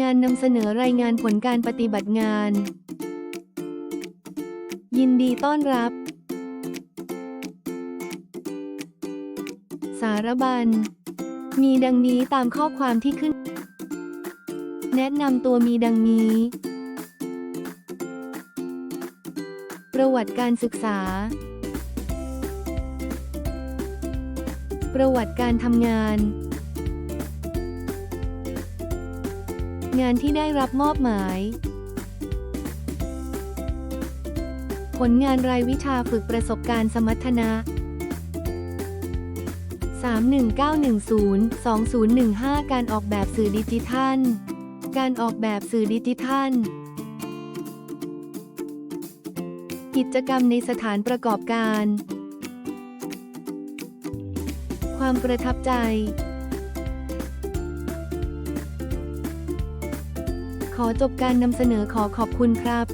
งานนำเสนอรายงานผลการปฏิบัติงาน ยินดีต้อนรับ สารบัญ มีดังนี้ตามข้อความที่ขึ้น แนะนำตัวมีดังนี้ ประวัติการศึกษา ประวัติการทำงาน งานที่ได้รับมอบหมาย ผลงานรายวิชาฝึกประสบการณ์สมรรถนะ 31910 2015 การออกแบบสื่อดิจิทัล การออกแบบสื่อดิจิทัล กิจกรรมในสถานประกอบการ ความประทับใจ ขอจบการนำเสนอขอขอบคุณครับ